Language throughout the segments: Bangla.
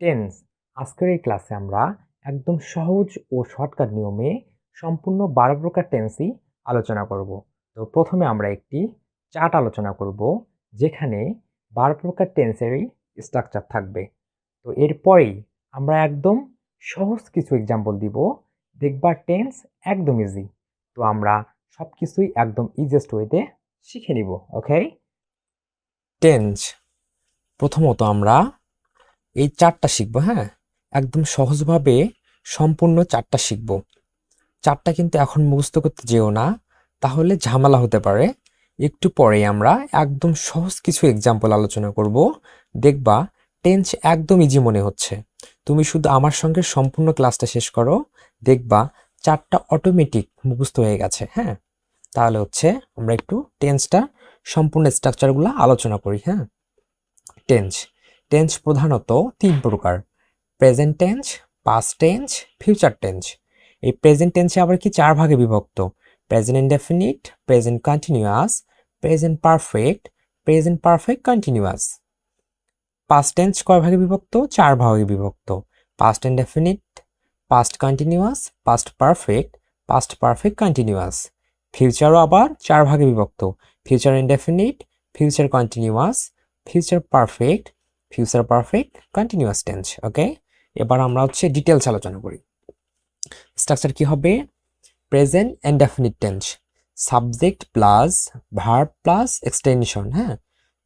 টেন্স। আজকের এই ক্লাসে আমরা একদম সহজ ও শর্টকাট নিয়মে সম্পূর্ণ বারো প্রকার টেন্সই আলোচনা করব। তো প্রথমে আমরা একটি চার্ট আলোচনা করব, যেখানে বারো প্রকার টেন্সেরই স্ট্রাকচার থাকবে। তো এরপরেই আমরা একদম সহজ কিছু এক্সাম্পল দিব, দেখবা টেন্স একদম ইজি তো আমরা সব কিছুই একদম ইজিয়েস্ট ওয়েতে শিখে নিব ওকে টেন্স। প্রথমত আমরা এই চারটা শিখব হ্যাঁ? একদম সহজভাবে সম্পূর্ণ চারটা শিখব। চারটা কিন্তু এখন মুখস্থ করতে যেও না, তাহলে ঝামেলা হতে পারে। একটু পরেই আমরা একদম সহজ কিছু এক্সাম্পল আলোচনা করব। দেখবা টেন্স একদম ইজি মনে হচ্ছে। তুমি শুধু আমার সঙ্গে সম্পূর্ণ ক্লাসটা শেষ করো, দেখবা চারটা অটোমেটিক মুখস্থ হয়ে গেছে হ্যাঁ? তাহলে হচ্ছে আমরা একটু টেন্সটা সম্পূর্ণ স্ট্রাকচারগুলো আলোচনা করি হ্যাঁ? টেন্স টেন্স প্রধানত তিন প্রকার। Present tense past tense future tense এই প্রেজেন্ট টেন্সে আবার কি চার ভাগে বিভক্ত? Present indefinite present continuous present perfect present perfect continuous past tense কয় ভাগে বিভক্ত? চার ভাগে বিভক্ত। Past indefinite past continuous past perfect past perfect continuous ফিউচারও আবার চার ভাগে বিভক্ত। Future indefinite future continuous future perfect future perfect continuous tense okay এবার আমরা হচ্ছে ডিটেলস আলোচনা করি। স্ট্রাকচার কি হবে? Present indefinite tense subject plus verb plus extension হ্যাঁ?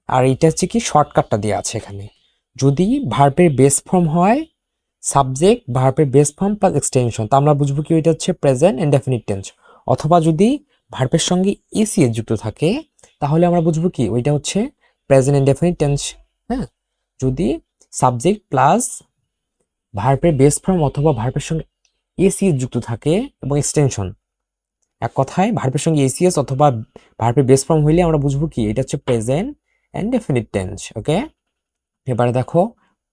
আর এটা হচ্ছে কি শর্টকাটটা দেওয়া আছে এখানে। যদি ভার্বের বেস ফর্ম হয় সাবজেক্ট ভার্বের বেস ফর্ম প্লাস এক্সটেনশন তো আমরা বুঝব কি এটা হচ্ছে প্রেজেন্ট ইনডেফিনিট টেন্স অথবা যদি ভার্বের সঙ্গে এসিএস যুক্ত থাকে, তাহলে আমরা বুঝব কি ওইটা হচ্ছে প্রেজেন্ট ইনডেফিনিট টেন্স হ্যাঁ? যদি সাবজেক্ট প্লাস ভার্বের বেস ফর্ম অথবা ভার্বের সঙ্গে এসিএস যুক্ত থাকে এবং এক্সটেনশন এক কথায় ভার্বের সঙ্গে এসিএস অথবা ভার্বের বেস ফর্ম হইলে আমরা বুঝব কি? এটা হচ্ছে present indefinite tense okay এবারে দেখো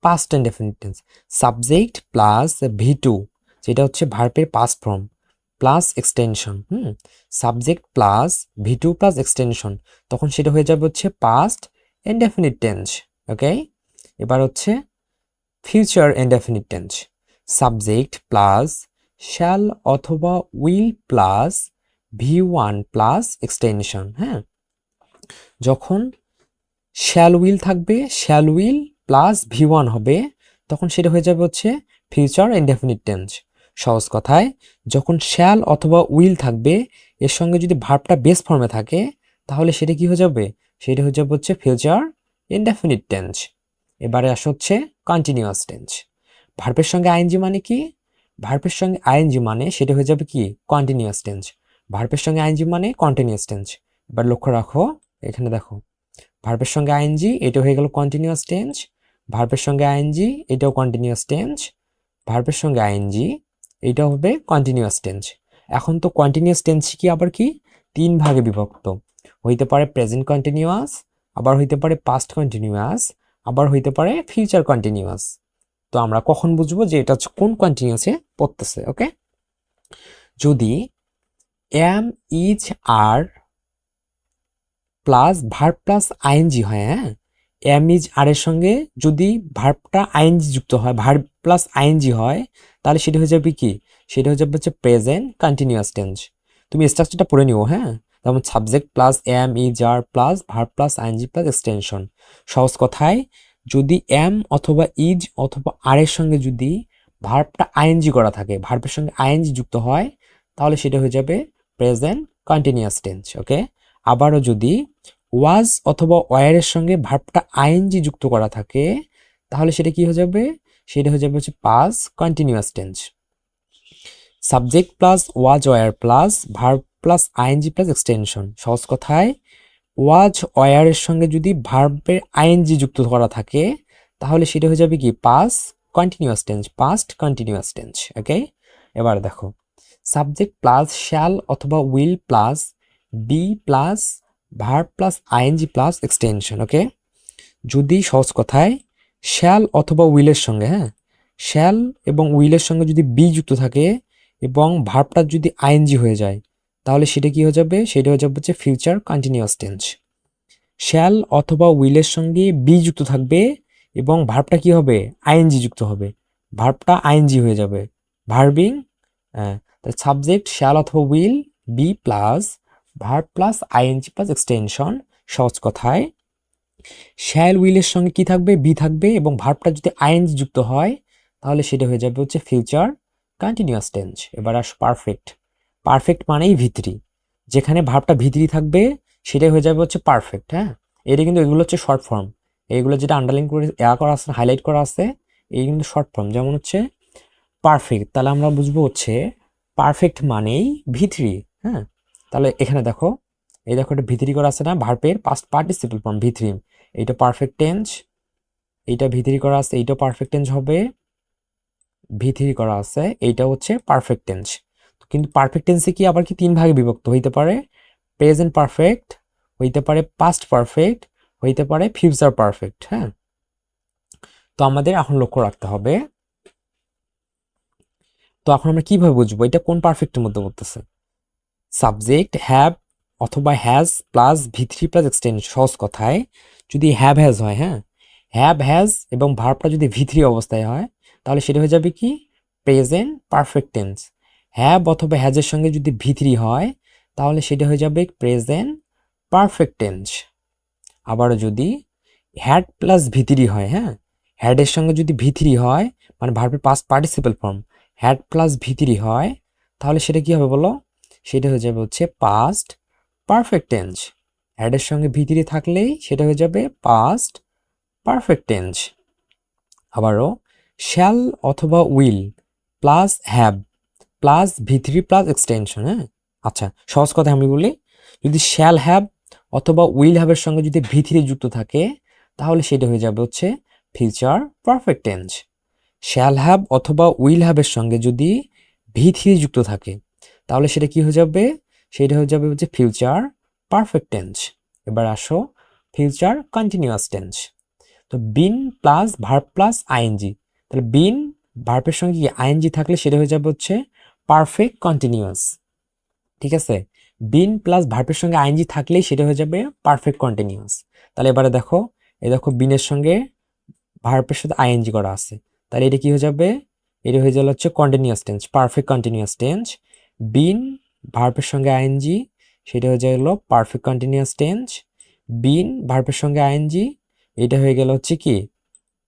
past indefinite tense subject plus V two যেটা হচ্ছে ভার্বের past form plus extension hmm? Subject plus V two plus extension তখন সেটা হয়ে যাবে হচ্ছে পাস্ট ইনডেফিনিট টেন্স ওকে এবার হচ্ছে future indefinite tense subject plus shall অথবা will plus V one plus extension হ্যাঁ? যখন শ্যাল উইল থাকবে shall will plus V one হবে, তখন সেটা হয়ে যাবে হচ্ছে ফিউচার ইনডেফিনিট টেন্স সহজ কথায়, যখন শ্যাল অথবা উইল থাকবে, এর সঙ্গে যদি ভার্বটা বেস ফর্মে থাকে, তাহলে সেটা কি হয়ে যাবে? সেটা হয়ে যাবে হচ্ছে ফিউচার ইনডেফিনিট টেন্স এবারে আস হচ্ছে কন্টিনিউয়াস টেন্স ভার্বের সঙ্গে আইএনজি মানে কি? ভার্বের সঙ্গে আইএনজি মানে সেটা হয়ে যাবে কি? কন্টিনিউয়াস টেন্স ভার্বের সঙ্গে আইএনজি মানে কন্টিনিউয়াস টেন্স এবার লক্ষ্য রাখো, এখানে দেখো। ভার্বের সঙ্গে আইএনজি এটা হয়ে গেল কন্টিনিউয়াস টেন্স ভার্বের সঙ্গে আইএনজি এটাও কন্টিনিউয়াস টেন্স ভার্বের সঙ্গে আইএনজি এটা হবে কন্টিনিউয়াস টেন্স এখন তো কন্টিনিউয়াস টেন্স কি আবার কি? তিন ভাগে বিভক্ত। হইতে পারে প্রেজেন্ট কন্টিনিউয়াস আবার হইতে পারে পাস্ট কন্টিনিউয়াস আবার হইতে পারে ফিউচার কন্টিনিউয়াস তো আমরা কখন বুঝব যে এটা কোন কন্টিনিউয়াসে পড়তেছে ওকে যদি am is are plus verb plus ING হয় হ্যাঁ? এম ইজ আর এর সঙ্গে যদি ভার্বটা আইএনজি যুক্ত হয় ভার্ব প্লাস আইএনজি হয়, তাহলে সেটা হয়ে যাবে কি? সেটা হয়ে যাবে হচ্ছে প্রেজেন্ট কন্টিনিউয়াস টেন্স তুমি স্ট্রাকচারটা পড়ে নিও হ্যাঁ? যেমন subject plus am is are plus verb plus ING plus extension সহজ কথায়, যদি এম অথবা ইজ অথবা আর এর সঙ্গে যদি ভার্বটা আইএনজি করা থাকে ভার্বের সঙ্গে আইএনজি যুক্ত হয়, তাহলে সেটা হয়ে যাবে প্রেজেন্ট কন্টিনিউয়াস টেন্স ওকে আবারও যদি ওয়াজ অথবা ওয়ারের সঙ্গে ভার্বটা আইএনজি যুক্ত করা থাকে, তাহলে সেটা কি হয়ে যাবে? সেটা হয়ে যাবে হচ্ছে past continuous tense subject plus was were plus verb plus ING plus extension সহজ কথায় ওয়াজ ওয়ারের সঙ্গে যদি ভার্বের আইএনজি যুক্ত করা থাকে, তাহলে সেটা হয়ে যাবে কি? Past continuous tense past continuous tense okay এবার দেখো সাবজেক্ট প্লাস শ্যাল অথবা will plus be plus verb plus ING plus extension okay যদি সহজ কথায় শ্যাল অথবা উইলের সঙ্গে হ্যাঁ? শ্যাল এবং উইলের সঙ্গে যদি বি যুক্ত থাকে এবং ভার্বটা যদি আইএনজি হয়ে যায় তাহলে সেটা কি হয়ে যাবে? সেটা হয়ে যাবে হচ্ছে ফিউচার কন্টিনিউয়াস টেন্স শ্যাল অথবা উইলের সঙ্গে বি যুক্ত থাকবে এবং ভার্বটা কি হবে? আইএনজি যুক্ত হবে। ভার্বটা আইএনজি হয়ে যাবে। ভার্বিং সাবজেক্ট শ্যাল অথবা will be plus verb plus ING plus extension সহজ কথায়। শ্যাল উইলের সঙ্গে কি থাকবে? বি থাকবে এবং ভার্বটা যদি আইএনজি যুক্ত হয়, তাহলে সেটা হয়ে যাবে হচ্ছে ফিউচার কন্টিনিউয়াস টেন্স এবার আস পারফেক্ট পারফেক্ট মানেই ভিতরি যেখানে ভাবটা ভিতরি থাকবে, সেটাই হয়ে যাবে হচ্ছে পারফেক্ট হ্যাঁ? এটা কিন্তু এগুলো হচ্ছে শর্ট ফর্ম এইগুলো যেটা আন্ডারলাইন করে এয়া করা আছে হাইলাইট করা আছে, এই কিন্তু শর্ট ফর্ম যেমন হচ্ছে পারফেক্ট তাহলে আমরা বুঝব হচ্ছে পারফেক্ট মানেই ভিতরি হ্যাঁ? তাহলে এখানে দেখো, এই দেখো এটা ভিতরি করা আছে না ভার্বের পাস্ট পার্টিসিপল ফর্ম ভিতরি এইটা পারফেক্ট টেন্স এইটা ভিতরি করা আছে এইটা পারফেক্ট টেন্স হবে ভিতরি করা আছে এইটা হচ্ছে পারফেক্ট টেন্স কিন্তু পারফেক্ট টেন্সে কি আবার কি তিন ভাগে বিভক্ত হইতে পারে? প্রেজেন্ট পারফেক্ট হইতে পারে পাস্ট পারফেক্ট হইতে পারে ফিউচার পারফেক্ট হ্যাঁ? তো আমাদের এখন লক্ষ্য রাখতে হবে। তো এখন আমরা কীভাবে বুঝব? এটা কোন পারফেক্টের মধ্যে পড়তেছে? সাবজেক্ট হ্যাভ অথবা has plus V three plus extend সহজ কথায়। যদি হ্যাভ হ্যাজ হয় হ্যাঁ? হ্যাভ হ্যাজ এবং ভার্বটা যদি ভি থ্রি অবস্থায় হয়, তাহলে সেটা হয়ে যাবে কি? প্রেজেন্ট পারফেক্ট টেন্স হ্যাভ অথবা হ্যাজের সঙ্গে যদি ভি থ্রি হয়, তাহলে সেটা হয়ে যাবে প্রেজেন্ট পারফেক্ট টেন্স। আবার যদি হ্যাড প্লাস ভিতরি হয় হ্যাঁ? হ্যাডের সঙ্গে যদি ভিতরি হয় মানে ভার্বের past participle form had plus V three হয়, তাহলে সেটা কি হবে বলো? সেটা হয়ে যাবে হচ্ছে পাস্ট পারফেক্ট টেন্স হ্যাডের সঙ্গে ভিতরি থাকলেই সেটা হয়ে যাবে পাস্ট পারফেক্ট টেন্স আবারও শ্যাল অথবা will plus have plus V three plus extension হ্যাঁ? আচ্ছা সহজ কথা আমি বলি, যদি শ্যাল হ্যাভ অথবা উইল হ্যাভের সঙ্গে যদি ভিতরি যুক্ত থাকে, তাহলে সেটা হয়ে যাবে হচ্ছে future perfect tense shall have অথবা উইল হ্যাভের সঙ্গে যদি ভি থ্রি যুক্ত থাকে, তাহলে সেটা কি হয়ে যাবে? সেটা হয়ে যাবে হচ্ছে ফিউচার পারফেক্ট টেন্স এবার আসো ফিউচার কন্টিনিউয়াস টেন্স তো been plus verb plus ING তাহলে বিন ভার্বের সঙ্গে কি আইএনজি থাকলে সেটা হয়ে যাবে হচ্ছে পারফেক্ট কন্টিনিউয়াস ঠিক আছে? বিন প্লাস ভার্বের সঙ্গে আইএনজি থাকলেই সেটা হয়ে যাবে পারফেক্ট কন্টিনিউয়াস তাহলে এবারে দেখো, এই দেখো বিনের সঙ্গে ভার্বের সাথে আইএনজি করা আছে। তাহলে এটা কি হয়ে যাবে? এটা হয়ে যাবে হচ্ছে continuous tense perfect continuous tense been ভার্বের সঙ্গে আইএনজি সেটা হয়ে গেল পারফেক্ট কন্টিনিউয়াস টেন্স বিন ভার্বের সঙ্গে আইএনজি এটা হয়ে গেল হচ্ছে কি?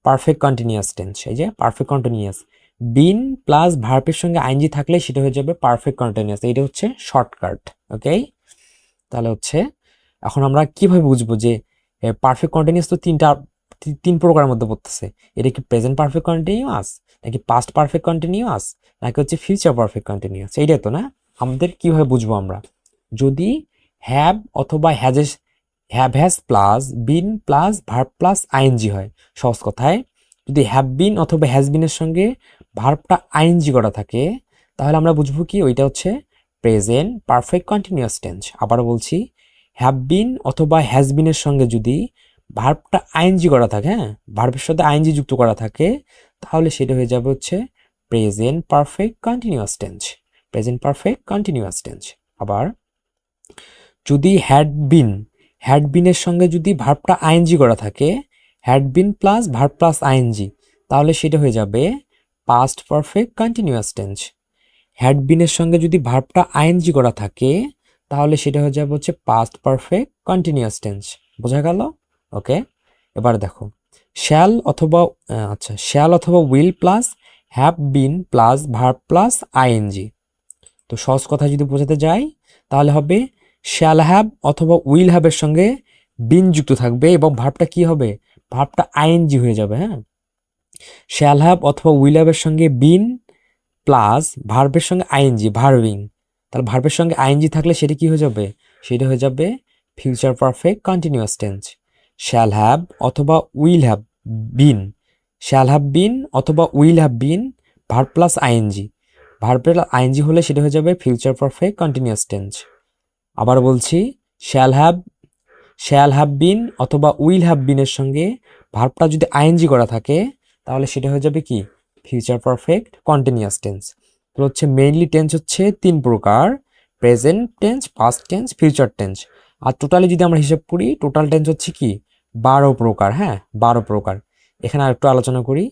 পারফেক্ট কন্টিনিউয়াস টেন্স এই যে পারফেক্ট কন্টিনিউয়াস বিন প্লাস ভার্বের সঙ্গে আইএনজি থাকলে সেটা হয়ে যাবে পারফেক্ট কন্টিনিউয়াস এটা হচ্ছে শর্টকাট ওকে তাহলে হচ্ছে, এখন আমরা কীভাবে বুঝব যে পারফেক্ট কন্টিনিউয়াস তো তিনটা তিন প্রকারের মধ্যে পড়তেছে। এটা কি প্রেজেন্ট পারফেক্ট কন্টিনিউয়াস নাকি পাস্ট পারফেক্ট কন্টিনিউয়াস নাকি হচ্ছে ফিউচার পারফেক্ট কন্টিনিউয়াস এইটাই তো না? আমাদের কীভাবে বুঝব আমরা? যদি হ্যাভ অথবা has have has plus been plus verb plus ING হয়, সহজ কথায়। যদি হ্যাভ বিন অথবা হ্যাজ বিনের সঙ্গে ভার্বটা আইএনজি করা থাকে, তাহলে আমরা বুঝব কি, ওইটা হচ্ছে প্রেজেন্ট পারফেক্ট কন্টিনিউয়াস টেন্স। আবার বলছি হ্যাভ বিন অথবা হ্যাজ বিনের সঙ্গে যদি ভার্বটা আইএনজি করা থাকে হ্যাঁ ভার্বের সাথে আইএনজি যুক্ত করা থাকে, তাহলে সেটা হয়ে যাবে হচ্ছে present perfect continuous tense, present perfect continuous tense. আবার যদি হ্যাড বিন হ্যাড বিনের সঙ্গে যদি ভার্বটা আইএনজি করা থাকে had been plus verb plus ING তাহলে সেটা হয়ে যাবে past perfect continuous tense had বিনের সঙ্গে যদি ভার্বটা আইএনজি করা থাকে, তাহলে সেটা হয়ে যাবে হচ্ছে পাস্ট পারফেক্ট কন্টিনিউয়াস টেন্স বোঝা গেল? ওকে? এবার দেখো। শ্যাল অথবা আচ্ছা শ্যাল অথবা will plus have been plus verb plus ING তো সহজ কথা যদি বোঝাতে যাই, তাহলে হবে শ্যাল হ্যাভ অথবা উইল হ্যাভের সঙ্গে বিন যুক্ত থাকবে এবং ভার্বটা কি হবে? ভার্বটা আইএনজি হয়ে যাবে হ্যাঁ? শ্যাল হ্যাভ অথবা উইল হ্যাভের সঙ্গে বিন প্লাস ভার্বের সঙ্গে আইএনজি ভার্বিং তাহলে ভার্বের সঙ্গে আইএনজি থাকলে সেটা কি হয়ে যাবে? সেটা হয়ে যাবে future perfect continuous tense shall have অথবা will have been shall have been অথবা will have been verb plus ING ভার্বের আইএনজি হলে সেটা হয়ে যাবে ফিউচার পারফেক্ট কন্টিনিউয়াস টেন্স আবার বলছি shall have shall have been অথবা উইল হ্যাভ বিনের সঙ্গে ভার্বটা যদি আইএনজি করা থাকে তাহলে সেটা হয়ে যাবে কি? ফিউচার পারফেক্ট কন্টিনিউয়াস টেন্স তো হচ্ছে মেইনলি টেন্স হচ্ছে তিন প্রকার। Present tense past tense future tense আর টোটালি যদি আমরা হিসাব করি টোটাল টেন্স হচ্ছে কি? বারো প্রকার হ্যাঁ? বারো প্রকার। এখানে আর একটু আলোচনা করি।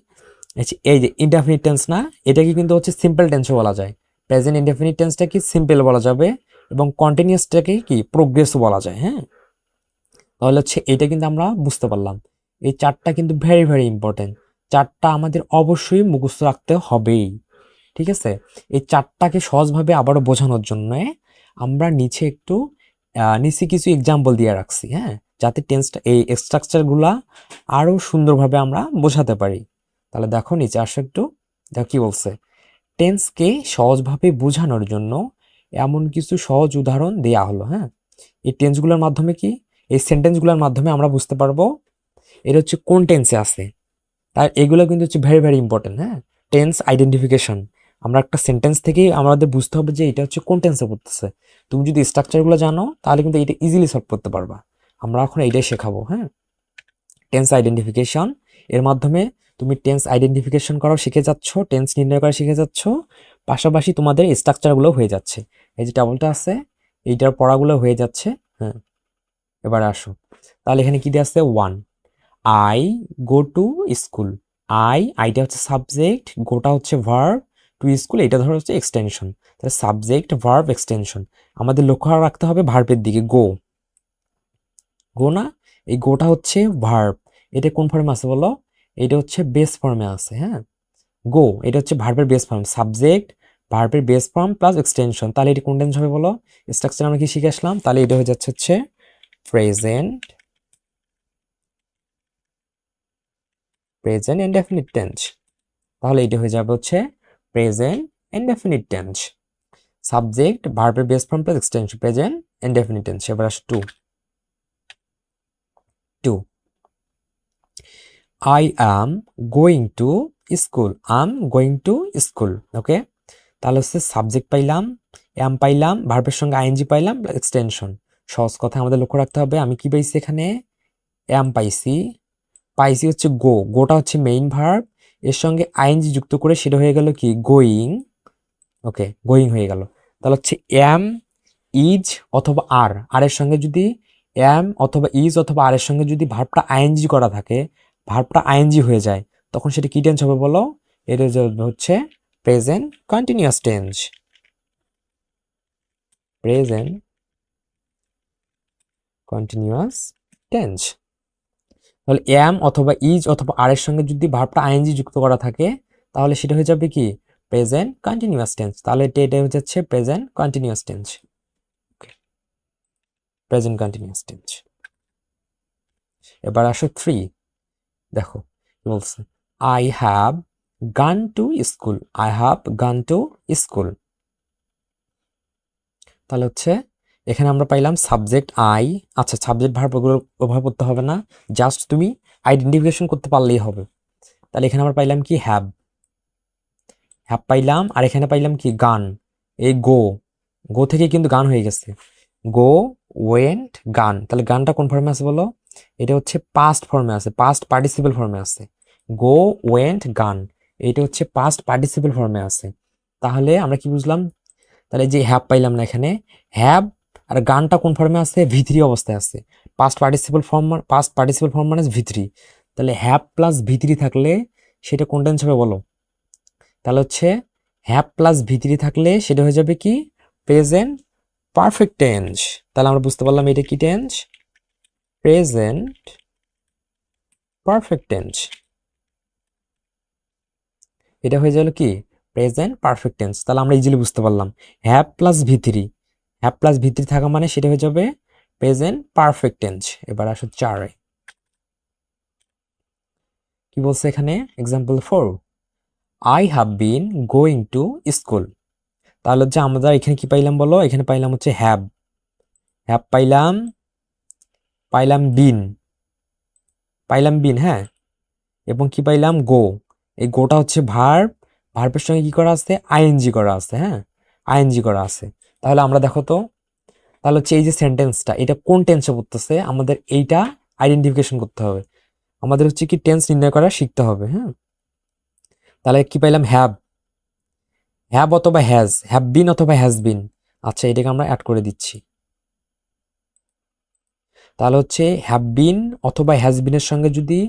এই যে- ইনডেফিনিট টেন্স না, এটাকে কিন্তু হচ্ছে সিম্পল টেন্সও বলা যায়। প্রেজেন্ট ইনডেফিনিট টেন্সটা কি সিম্পল বলা যাবে এবং কন্টিনিউসটাকে কি? প্রোগ্রেসও বলা যায় হ্যাঁ? তাহলে হচ্ছে এটা কিন্তু আমরা বুঝতে পারলাম। এই চারটা কিন্তু ভেরি ভেরি ইম্পর্টেন্ট চারটা আমাদের অবশ্যই মুখস্থ রাখতে হবেই। ঠিক আছে? এই চারটাকে সহজভাবে আবারও বোঝানোর জন্য আমরা নিচে একটু নিচে কিছু এক্সাম্পল দিয়ে রাখছি হ্যাঁ? যাতে টেন্সটা এই স্ট্রাকচারগুলা আরও সুন্দরভাবে আমরা বোঝাতে পারি। তাহলে দেখো, নিচে আসো একটু। দেখো কি বলছে? টেন্সকে সহজভাবে বোঝানোর জন্য এমন কিছু সহজ উদাহরণ দেয়া হলো হ্যাঁ? এই টেন্সগুলোর মাধ্যমে কি? এই সেন্টেন্সগুলোর মাধ্যমে আমরা বুঝতে পারব। এটা হচ্ছে কোন টেন্সে আছে? তার এগুলো কিন্তু হচ্ছে ভেরি ভেরি ইম্পর্টেন্ট হ্যাঁ? টেন্স আইডেন্টিফিকেশন আমরা একটা সেন্টেন্স থেকেই আমাদের বুঝতে হবে যে এটা হচ্ছে কোন টেন্সে পড়তেছে। তুমি যদি স্ট্রাকচারগুলো জানো, তাহলে কিন্তু এটা ইজিলি সলভ করতে পারবা। আমরা এখন এইটাই শেখাবো হ্যাঁ? টেন্স আইডেন্টিফিকেশন এর মাধ্যমে তুমি টেন্স আইডেন্টিফিকেশন করাও শিখে যাচ্ছ টেন্স নির্ণয় করা শিখে যাচ্ছ, পাশাপাশি তোমাদের স্ট্রাকচারগুলো হয়ে যাচ্ছে। এই যে টেবলটা আছে, এইটার পড়াগুলো হয়ে যাচ্ছে হ্যাঁ? এবার আসো। তাহলে এখানে কী দিয়ে আছে? One I go to school I আইটা হচ্ছে সাবজেক্ট গোটা হচ্ছে ভার্ব টু স্কুল এটা ধরো হচ্ছে এক্সটেনশন তাহলে সাবজেক্ট ভার্ব এক্সটেনশন আমাদের লক্ষ্য রাখতে হবে ভার্বের দিকে গো গো না, এই গোটা হচ্ছে ভার্ব এটা কোন ফর্মে আছে বলো? এটা হচ্ছে বেস ফর্মে আছে হ্যাঁ? গো এটা হচ্ছে ভার্বের বেস ফর্ম সাবজেক্ট ভার্বের বেস ফর্ম প্লাস এক্সটেনশন তাহলে এটা কোন টেন্স হবে বলো? স্ট্রাকচার আমরা কি শিখে আসলাম? তাহলে এটা হয়ে যাচ্ছে হচ্ছে প্রেজেন্ট প্রেজেন্ট ইনডেফিনিট টেন্স তাহলে এটা হয়ে যাবে হচ্ছে প্রেজেন্ট ইনডেফিনিট টেন্স সাবজেক্ট ভার্বের base form plus extension present indefinite tense এবার আসে two two I am going to school am going to school okay তাহলে হচ্ছে সাবজেক্ট পাইলাম অ্যাম পাইলাম ভার্বের সঙ্গে আইএনজি পাইলাম প্লাস এক্সটেনশন সহজ কথা আমাদের লক্ষ্য রাখতে হবে, আমি কি পাইছি এখানে? অ্যাম পাইছি। পাইছি হচ্ছে গো, গোটা হচ্ছে মেইন ভার্ব এর সঙ্গে আইএনজি যুক্ত করে সেটা হয়ে গেল কি? গোয়িং ওকে গোয়িং হয়ে গেল। তাহলে হচ্ছে অ্যাম ইজ অথবা আর আর এর সঙ্গে যদি অ্যাম অথবা ইজ অথবা আর এর সঙ্গে যদি ভার্বটা আইএনজি করা থাকে ভার্বটা আইএনজি হয়ে যায়, তখন সেটা কি টেন্স হবে বলো? এটা হচ্ছে present continuous tense present continuous tense তাহলে এম অথবা ইজ অথবা আর এর সঙ্গে যদি ভার্বটা আইএনজি যুক্ত করা থাকে, তাহলে সেটা হয়ে যাবে কি? প্রেজেন্ট কন্টিনিউয়াস টেন্স তাহলে এটা হয়ে যাচ্ছে present continuous tense present continuous tense এবার আসো থ্রি দেখো, কি বলছে? I have gone to school I have gone to school তাহলে হচ্ছে এখানে আমরা পাইলাম সাবজেক্ট আই আচ্ছা সাবজেক্ট ভার্ব ওগুলো ব্যবহার করতে হবে না। জাস্ট তুমি আইডেন্টিফিকেশন করতে পারলেই হবে। তাহলে এখানে আমরা পাইলাম কি? হ্যাব হ্যাভ পাইলাম। আর এখানে পাইলাম কি? গান এই গো গো থেকে কিন্তু গান হয়ে গেছে। গো ওয়েন্ট গান তাহলে গানটা কোন ফর্মে আছে বলো? এটা হচ্ছে পাস্ট ফর্মে আছে। পাস্ট পার্টিসিপেল ফর্মে আছে। গো ওয়েন্ট গান এটা হচ্ছে পাস্ট পার্টিসিপেল ফর্মে আছে। তাহলে আমরা কি বুঝলাম? তাহলে যে হ্যাভ পাইলাম না এখানে। হ্যাভ আর গানটা কোন ফর্মে আছে? ভিথ্রি অবস্থায় আছে। Past participle form past participle form মানে ভিথ্রি তাহলে হ্যাপ প্লাস ভিথ্রি থাকলে সেটা কোন টেন্স হবে বলো? তাহলে হচ্ছে হ্যাপ প্লাস ভিথ্রি থাকলে সেটা হয়ে যাবে কি? প্রেজেন্ট পারফেক্ট টেন্স তাহলে আমরা বুঝতে পারলাম এটা কি টেন্স প্রেজেন্ট পারফেক্ট টেন্স এটা হয়ে গেল কি? প্রেজেন্ট পারফেক্ট টেন্স তাহলে আমরা ইজিলি বুঝতে পারলাম। Have plus V three have plus V three থাকা মানে সেটা হয়ে যাবে প্রেজেন্ট পারফেক্ট টেন্স এবার আসো চারে কি বলছে এখানে? Example four I have been going to school তাহলে হচ্ছে আমরা এখানে কি পাইলাম বলো? এখানে পাইলাম হচ্ছে হ্যাভ হ্যাভ পাইলাম পাইলাম বিন পাইলাম বিন হ্যাঁ? এবং কি পাইলাম? গো এই গোটা হচ্ছে ভার্ব ভার্বের সঙ্গে কি করা আছে? আইএনজি করা আছে হ্যাঁ? আইএনজি করা আছে। তাহলে আমরা দেখো তো, তাহলে হচ্ছে এই যে সেন্টেন্সটা এটা কোন টেন্সে পড়তেছে? আমাদের এইটা আইডেন্টিফিকেশন করতে হবে। আমাদের হচ্ছে কি টেন্স নির্ণয় করা শিখতে হবে হ্যাঁ? তাহলে কি পাইলাম? হ্যাভ হ্যাভ অথবা হ্যাজ হ্যাভ বিন অথবা হ্যাজ বিন আচ্ছা এটাকে আমরা অ্যাড করে দিচ্ছি। তাহলে হচ্ছে হ্যাভ বিন অথবা হ্যাজ বিনের সঙ্গে যদি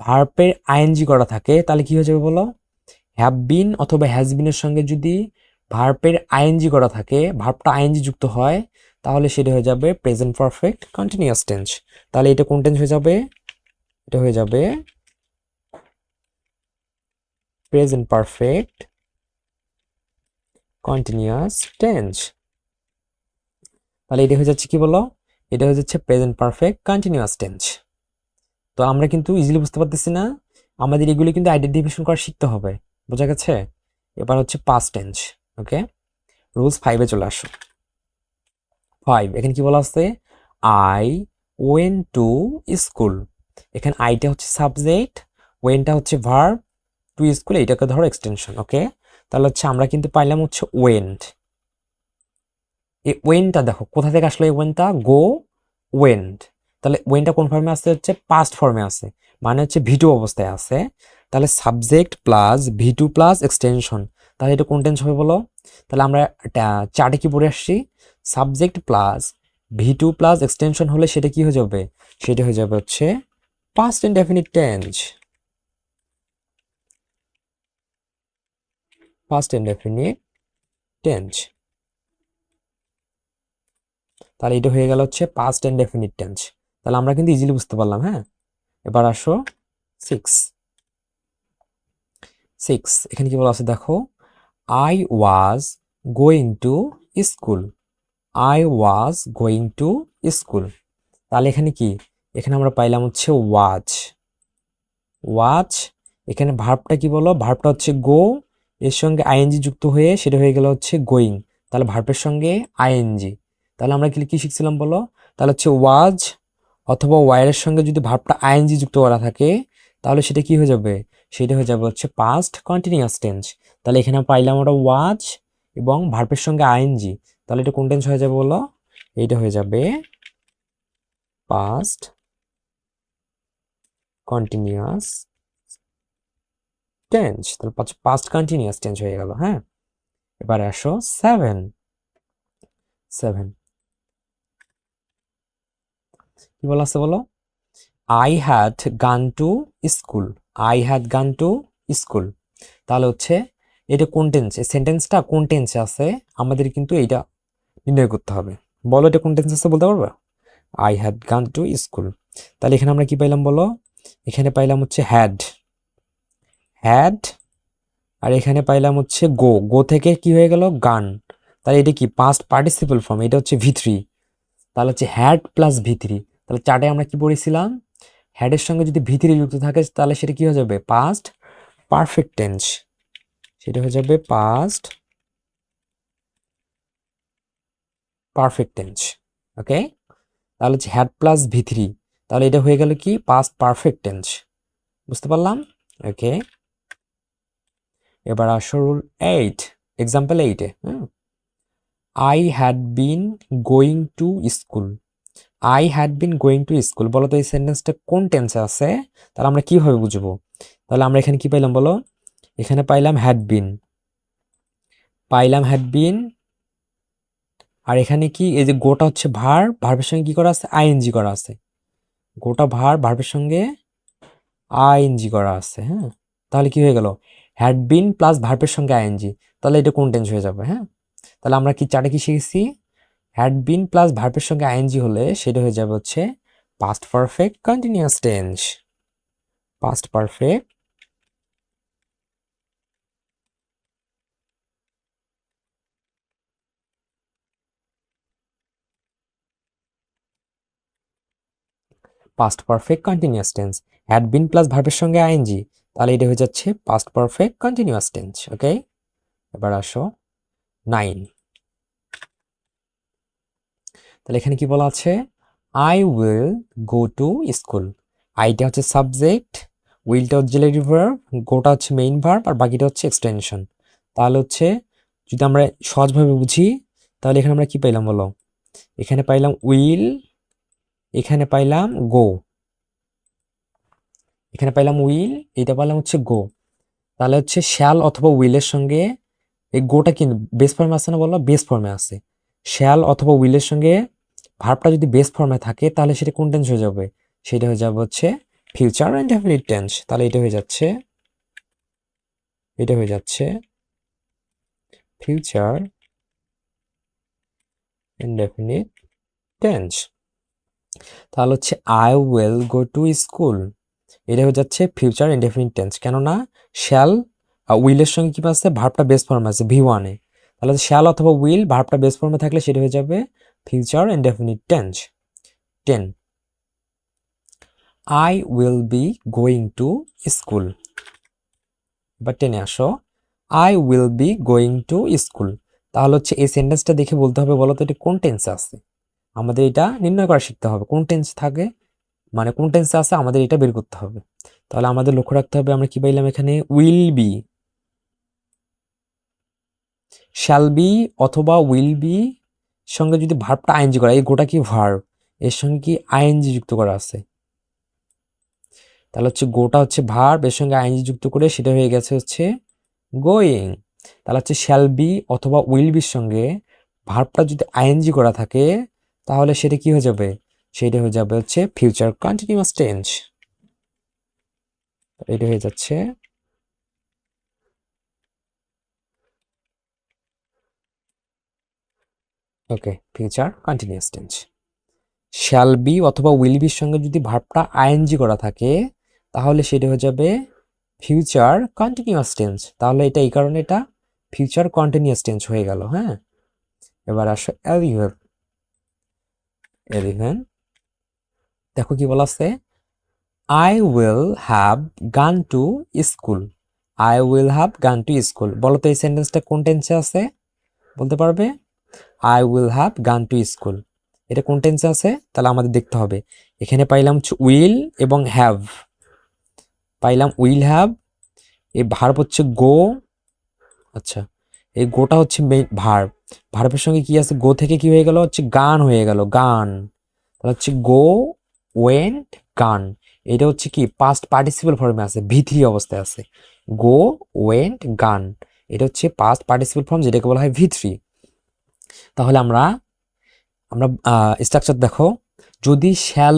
ভার্বের আইএনজি করা থাকে, তাহলে কি হয়ে যাবে বলো? হ্যাভ বিন অথবা হ্যাজ বিনের সঙ্গে যদি ভার্বের আইএনজি করা থাকে ভার্বটা আইএনজি যুক্ত হয়, তাহলে সেটা হয়ে যাবে প্রেজেন্ট পারফেক্ট কন্টিনিউয়াস টেন্স তাহলে এটা কোন টেন্স হয়ে যাবে? এটা হয়ে যাবে প্রেজেন্ট পারফেক্ট কন্টিনিউয়াস টেন্স তাহলে এটা হয়ে যাচ্ছে কি বলো? এটা হয়ে যাচ্ছে প্রেজেন্ট পারফেক্ট কন্টিনিউয়াস টেন্স তো আমরা কিন্তু ইজিলি বুঝতে পারতেছি না, আমাদের এগুলি কিন্তু আইডেন্টিফিকেশন করা শিখতে হবে, বোঝা গেছে? এবার হচ্ছে পাস্ট টেন্স ওকে রুলস ফাইভে চলে আসো। ফাইভ এখানে কি বলা আছে? আই ওয়েন টু স্কুল এখানে আইটা হচ্ছে সাবজেক্ট ওয়েনটা হচ্ছে ভার্ব টু স্কুল এইটাকে ধরো এক্সটেনশন ওকে তাহলে হচ্ছে আমরা কিন্তু পাইলাম হচ্ছে ওয়েন্ট এই ওয়েনটা দেখো, কোথা থেকে আসলো এই ওয়েনটা গো ওয়েন্ট তাহলে ওয়েনটা কোন ফর্মে আছে? হচ্ছে পাস্ট ফর্মে আছে। মানে হচ্ছে ভিটু অবস্থায় আছে। তাহলে subject plus V two plus extension তাহলে এটা কোন টেন্স হবে বলো? তাহলে আমরা চার্টে কি পড়ে আসছি? Subject plus V two plus extension হলে সেটা কি হয়ে যাবে? সেটা হয়ে যাবে হচ্ছে past indefinite tense past indefinite tense তাহলে এটা হয়ে গেল হচ্ছে পাস্ট ইনডেফিনিট টেন্স তাহলে আমরা কিন্তু ইজিলি বুঝতে পারলাম হ্যাঁ? এবার আসো সিক্স সিক্স এখানে কি বলা আছে দেখো? I was going to school I was going to school তাহলে এখানে কি? এখানে আমরা পাইলাম হচ্ছে ওয়াচ ওয়াচ এখানে ভার্বটা কি বলো? ভার্বটা হচ্ছে গো এর সঙ্গে আইএনজি যুক্ত হয়ে সেটা হয়ে গেল হচ্ছে গোয়িং তাহলে ভার্বের সঙ্গে আইএনজি তাহলে আমরা কি কি শিখছিলাম বলো? তাহলে হচ্ছে ওয়াজ অথবা ওয়ারের সঙ্গে যদি ভার্বটা আইএনজি যুক্ত করা থাকে, তাহলে সেটা কি হয়ে যাবে? সেটা হয়ে যাবে হচ্ছে পাস্ট কন্টিনিউয়াস টেন্স তাহলে এখানে পাইলাম ওটা ওয়াচ এবং ভার্পের সঙ্গে আইএনজি তাহলে এটা কোন টেন্স হয়ে যাবে বলো? এইটা হয়ে যাবে পাস্ট কন্টিনিউয়াস টেন্স তাহলে পাস্ট কন্টিনিউয়াস টেন্স হয়ে গেল হ্যাঁ? এবারে আসো সেভেন সেভেন কি বলা আছে বলো? I had gone to school I had gone to school তাহলে হচ্ছে এটা কোন টেন্স সেন্টেন্সটা কোন টেন্সে আছে? আমাদের কিন্তু এইটা নির্ণয় করতে হবে। বলো এটা কোন টেন্স আছে বলতে পারবে? I had gone to school তাহলে এখানে আমরা কি পাইলাম বলো? এখানে পাইলাম হচ্ছে হ্যাড হ্যাড আর এখানে পাইলাম হচ্ছে গো গো থেকে কি হয়ে গেল? গান তাহলে এটা কি? পাস্ট পার্টিসিপল ফর্ম এটা হচ্ছে ভি থ্রি তাহলে হচ্ছে হ্যাড প্লাস ভি থ্রি তাহলে চার্টে আমরা কি পড়েছিলাম? হ্যাডের সঙ্গে যদি ভি থ্রি যুক্ত থাকে, তাহলে সেটা কি হয়ে যাবে? পাস্ট পারফেক্ট টেন্স সেটা হয়ে যাবে পাস্ট পারফেক্ট টেন্স ওকে তাহলে হচ্ছে হ্যাড প্লাস ভি থ্রি তাহলে এটা হয়ে গেল কি? পাস্ট পারফেক্ট টেন্স বুঝতে পারলাম? ওকে এবার আসো রুল এইট এক্সাম্পল এইটে I had been going to school I had been going to school বলো তো এই সেন্টেন্সটা কোন টেন্সে আছে? তাহলে আমরা কীভাবে বুঝব? তাহলে আমরা এখানে কি পাইলাম বলো? এখানে পাইলাম হ্যাড বিন পাইলাম হ্যাড বিন আর এখানে কি? এই যে গোটা হচ্ছে ভার ভার্বের সঙ্গে কি করা আছে? আইএনজি করা আছে। গোটা ভার ভার্বের সঙ্গে আইএনজি করা আছে হ্যাঁ? তাহলে কি হয়ে গেল? হ্যাড বিন প্লাস ভার্বের সঙ্গে আইএনজি তাহলে এটা কোন টেন্স হয়ে যাবে হ্যাঁ? তাহলে আমরা কি চারে কি শিখেছি? হ্যাড বিন প্লাস ভার্বের সঙ্গে আইএনজি হলে সেটা হয়ে যাবে হচ্ছে past perfect continuous tense past perfect past perfect continuous tense had been plus ভার্বের সঙ্গে আইএনজি তাহলে এটা হয়ে যাচ্ছে past perfect continuous tense okay এবার আসো নাইন তাহলে এখানে কি বলা আছে? I will go to school আইটা হচ্ছে সাবজেক্ট উইলটা অক্সিলারি ভার্ব গোটা হচ্ছে মেইন ভার্ব আর বাকিটা হচ্ছে এক্সটেনশন তাহলে হচ্ছে, যদি আমরা সহজভাবে বুঝি, তাহলে এখানে আমরা কি পাইলাম বলো? এখানে পাইলাম উইল এখানে পাইলাম গো এখানে পাইলাম উইল এটা পাইলাম হচ্ছে গো তাহলে হচ্ছে শ্যাল অথবা উইলের সঙ্গে এই গোটা কিন্তু বেস ফর্মে আছে না বলো? বেস ফর্মে আছে শ্যাল অথবা উইলের সঙ্গে ভার্বটা যদি বেস ফর্মে থাকে, তাহলে সেটা কোন টেন্স হয়ে যাবে? সেটা হয়ে যাবে হচ্ছে ফিউচার ইনডেফিনিট টেন্স তাহলে এটা হয়ে যাচ্ছে, এটা হয়ে যাচ্ছে ফিউচার ইনডেফিনিট টেন্স তাহলে হচ্ছে I will go to school এটা হয়ে যাচ্ছে ফিউচার ইনডেফিনিট টেন্স কেননা শ্যাল উইলের সঙ্গে কি আছে? ভার্বটা বেস ফর্ম আছে ভি ওয়ানে তাহলে শ্যাল অথবা উইল ভার্বটা বেস ফর্মে থাকলে সেটা হয়ে যাবে future indefinite tense ten I will be going to school এবার টেনে আসো। I will be going to school তাহলে হচ্ছে এই সেন্টেন্সটা দেখে বলতে হবে বলো তো এটা কোন টেন্সে আছে? আমাদের এটা নির্ণয় করা শিখতে হবে। কোন টেন্স থাকে? মানে কোন টেন্সে আছে? আমাদের এটা বের করতে হবে। তাহলে আমাদের লক্ষ্য রাখতে হবে আমরা কি পাইলাম এখানে? উইল বি শ্যাল বি অথবা উইল বি সঙ্গে যদি ভার্বটা আইএনজি করা এই গোটা কি ভার্ব এর সঙ্গে কি আইএনজি যুক্ত করা আছে? তাহলে হচ্ছে গোটা হচ্ছে ভার্ব এর সঙ্গে আইএনজি যুক্ত করে সেটা হয়ে গেছে হচ্ছে গোয়িং তাহলে হচ্ছে শ্যাল বি অথবা উইল বির সঙ্গে ভার্বটা যদি আইএনজি করা থাকে, তাহলে সেটা কি হয়ে যাবে? সেটা হয়ে যাবে হচ্ছে ফিউচার কন্টিনিউয়াস টেন্স এটা হয়ে যাচ্ছে okay future continuous tense shall be অথবা উইল বির সঙ্গে যদি ভার্বটা আইএনজি করা থাকে, তাহলে সেটা হয়ে যাবে ফিউচার কন্টিনিউয়াস টেন্স তাহলে এটা এই কারণে এটা ফিউচার কন্টিনিউয়াস টেন্স হয়ে গেল হ্যাঁ? এবার আসো এলিভেন এলিভেন দেখো কি বলা আছে? I will have gone to school I will have gone to school বলো তো এই সেন্টেন্সটা কোন টেন্সে আছে? বলতে পারবে? I will have gone to school এটা কোন টেন্সে আছে? তাহলে আমাদের দেখতে হবে। এখানে পাইলাম উইল এবং হ্যাভ পাইলাম উইল হ্যাভ এই ভার্ব হচ্ছে গো আচ্ছা এই গোটা হচ্ছে ভার্ব ভার্বের সঙ্গে কি আছে? গো থেকে কি হয়ে গেল? হচ্ছে গান হয়ে গেল গান তাহলে হচ্ছে গো ওয়েন্ট গান এটা হচ্ছে কি? পাস্ট পার্টিসিপেল ফর্মে আছে ভিথি অবস্থায় আছে। গো ওয়েন্ট গান এটা হচ্ছে পাস্ট পার্টিসিপেল ফর্ম যেটাকে বলা হয় ভি থ্রি তাহলে আমরা আমরা স্ট্রাকচার দেখো। যদি শ্যাল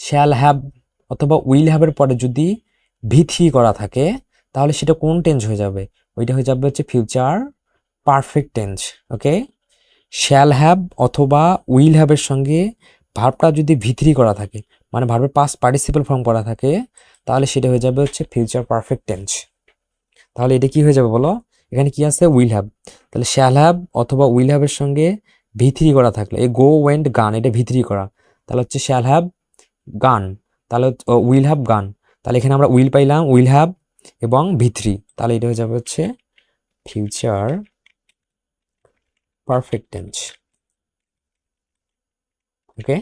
শ্যাল হ্যাভ অথবা উইল হ্যাভের পরে যদি ভি থ্রি করা থাকে, তাহলে সেটা কোন টেন্স হয়ে যাবে? ওইটা হয়ে যাবে হচ্ছে future perfect tense okay shall have অথবা উইল হ্যাভের সঙ্গে ভার্বটা যদি ভিতরি করা থাকে মানে ভার্বের পাস পার্টিসিপেল ফর্ম করা থাকে, তাহলে সেটা হয়ে যাবে হচ্ছে ফিউচার পারফেক্ট টেন্স তাহলে এটা কি হয়ে যাবে বলো? এখানে কি আছে? উইল হ্যাভ তাহলে শ্যাল হ্যাভ অথবা উইল হ্যাভের সঙ্গে ভিতরি করা থাকলে এই গো ওয়েন্ট গান এটা ভিতরি করা। তাহলে হচ্ছে শ্যাল হ্যাভ গান তাহলে উইল হ্যাভ গান তাহলে এখানে আমরা উইল পাইলাম উইল হ্যাভ এবং ভিতরি তাহলে এটা হয়ে যাবে হচ্ছে ফিউচার পারফেক্ট টেন্স ওকে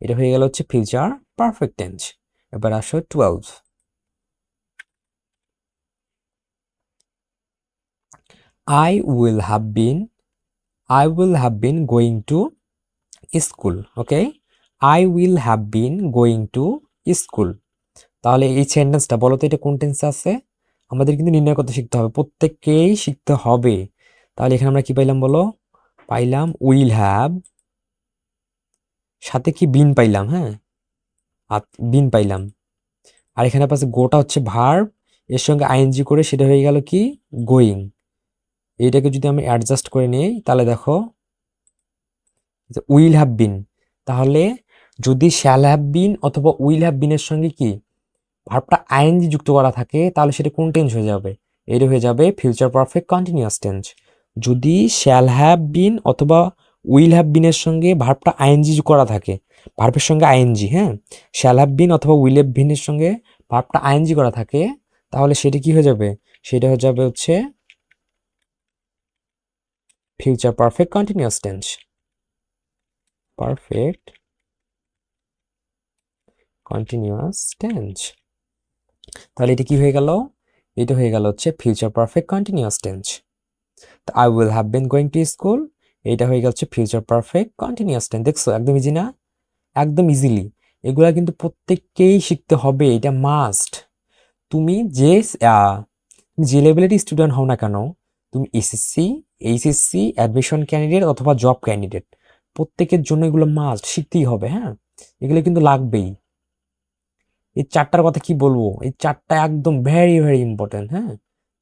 এটা হয়ে গেল হচ্ছে ফিউচার পারফেক্ট টেন্স এবার আসো twelve I will have been I will have been going to school okay I will have been going to school তাহলে এই সেন্টেন্সটা বলো তো, এটা কোন টেন্সে আছে? আমাদের কিন্তু নির্ণয় করতে শিখতে হবে, প্রত্যেককেই শিখতে হবে। তাহলে এখানে আমরা কি পাইলাম বলো? পাইলাম উইল হ্যাভ সাথে কি বিন পাইলাম হ্যাঁ? আর বিন পাইলাম। আর এখানে পাশে গোটা হচ্ছে ভার্ব এর সঙ্গে আইএনজি করে সেটা হয়ে গেল কি? গোয়িং এইটাকে যদি আমি অ্যাডজাস্ট করে নিই, তাহলে দেখো উইল হ্যাভ বিন তাহলে যদি শ্যাল হ্যাভ বিন অথবা উইল হ্যাভ বিনের সঙ্গে কি ভার্বটা আইএনজি যুক্ত করা থাকে, তাহলে সেটা কোন টেন্স হয়ে যাবে? এটা হয়ে যাবে ফিউচার পারফেক্ট কন্টিনিউয়াস টেন্স যদি শ্যাল হ্যাভ বিন অথবা উইল হ্যাভ বিনের সঙ্গে ভার্বটা আইএনজি করা থাকে ভার্বের সঙ্গে আইএনজি হ্যাঁ? শ্যাল হ্যাভ বিন অথবা উইল হ্যাভ বিনের সঙ্গে ভার্বটা আইএনজি করা থাকে, তাহলে সেটা কি হয়ে যাবে? সেটা হয়ে যাবে হচ্ছে future perfect continuous tense perfect continuous tense তাহলে এটা কি হয়ে গেল? এটা হয়ে গেল হচ্ছে ফিউচার পারফেক্ট কন্টিনিউয়াস টেন্স তো I will have been going to school এটা হয়ে গেছে ফিউচার পারফেক্ট কন্টিনিউয়াস টেন্স দেখছ? একদম ইজি না? একদম ইজিলি এগুলা কিন্তু প্রত্যেককেই শিখতে হবে। এটা মাস্ট তুমি যে তুমি যে লেভেলের স্টুডেন্ট হও না কেন তুমি এসএসসি এইচএসসি অ্যাডমিশন ক্যান্ডিডেট অথবা জব ক্যান্ডিডেট প্রত্যেকের জন্য এগুলো মাস্ট শিখতেই হবে হ্যাঁ? এগুলো কিন্তু লাগবেই। এই চারটার কথা কি বলব? এই চারটা একদম ভেরি ভেরি ইম্পর্টেন্ট হ্যাঁ?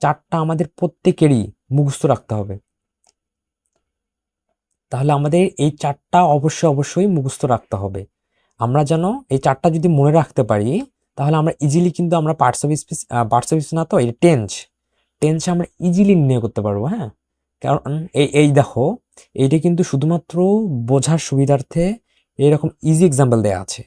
চারটা আমাদের প্রত্যেকেরই মুখস্থ রাখতে হবে। তাহলে আমাদের এই চারটা অবশ্যই অবশ্যই মুখস্থ রাখতে হবে। আমরা যেন এই চারটা যদি মনে রাখতে পারি, তাহলে আমরা ইজিলি কিন্তু আমরা parts of speech parts of speech না তো, এই টেন্স টেন্স আমরা ইজিলি নির্ণয় করতে পারব হ্যাঁ? কারণ এই এই দেখো, এইটা কিন্তু শুধুমাত্র বোঝার সুবিধার্থে এরকম ইজি এক্সাম্পল দেয়া আছে।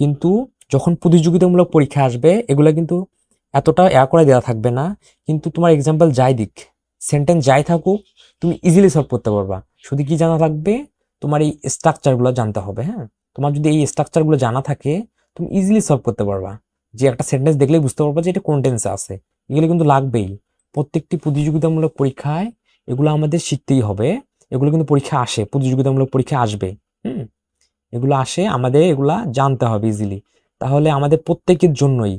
কিন্তু যখন প্রতিযোগিতামূলক পরীক্ষা আসবে, এগুলো কিন্তু এতটা এ করে দেওয়া থাকবে না, কিন্তু তোমার এক্সাম্পল যাই দিক সেন্টেন্স যাই থাকুক, তুমি ইজিলি সলভ করতে পারবা। শুধু কি জানা লাগবে তোমার এই স্ট্রাকচারগুলো জানতে হবে হ্যাঁ? তোমার যদি এই স্ট্রাকচারগুলো জানা থাকে, তুমি ইজিলি সলভ করতে পারবা। যে একটা সেন্টেন্স দেখলেই বুঝতে পারবা যে এটা কোন আছে। এগুলো কিন্তু লাগবেই। প্রত্যেকটি প্রতিযোগিতামূলক পরীক্ষায় এগুলো আমাদের শিখতেই হবে। এগুলো কিন্তু পরীক্ষা আসে, প্রতিযোগিতামূলক পরীক্ষা আসবে, হুম? এগুলো আসে, আমাদের এগুলা জানতে হবে ইজিলি তাহলে আমাদের প্রত্যেকের জন্যই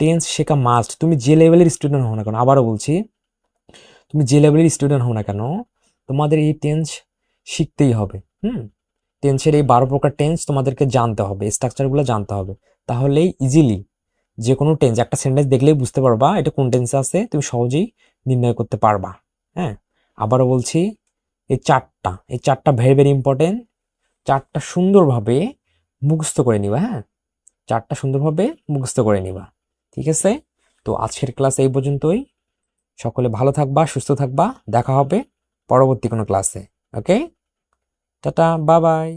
টেন্স শেখা মাস্ট তুমি যে লেভেলের স্টুডেন্ট হও না কেন, আবারও বলছি, তুমি যে লেভেলের স্টুডেন্ট হও না কেন, তোমাদের এই টেন্স শিখতেই হবে, হুম? টেন্সের এই বারো প্রকার টেন্স তোমাদেরকে জানতে হবে স্ট্রাকচারগুলো জানতে হবে। তাহলেই ইজিলি যে কোনো টেন্স একটা সেন্টেন্স দেখলেই বুঝতে পারবা এটা কোন টেন্সে আছে, তুমি সহজেই নির্ণয় করতে পারবা হ্যাঁ? আবারও বলছি, এই চারটা এই চারটা ভেরি ভেরি ইম্পর্টেন্ট চারটা সুন্দরভাবে মুখস্থ করে নিবা হ্যাঁ? চারটা সুন্দরভাবে মুখস্থ করে নিবা, ঠিক আছে? তো আজকের ক্লাস এই পর্যন্তই, সকলে ভালো থাকবা, সুস্থ থাকবা, দেখা হবে পরবর্তী কোনো ক্লাসে ওকে টাটা বাই বাই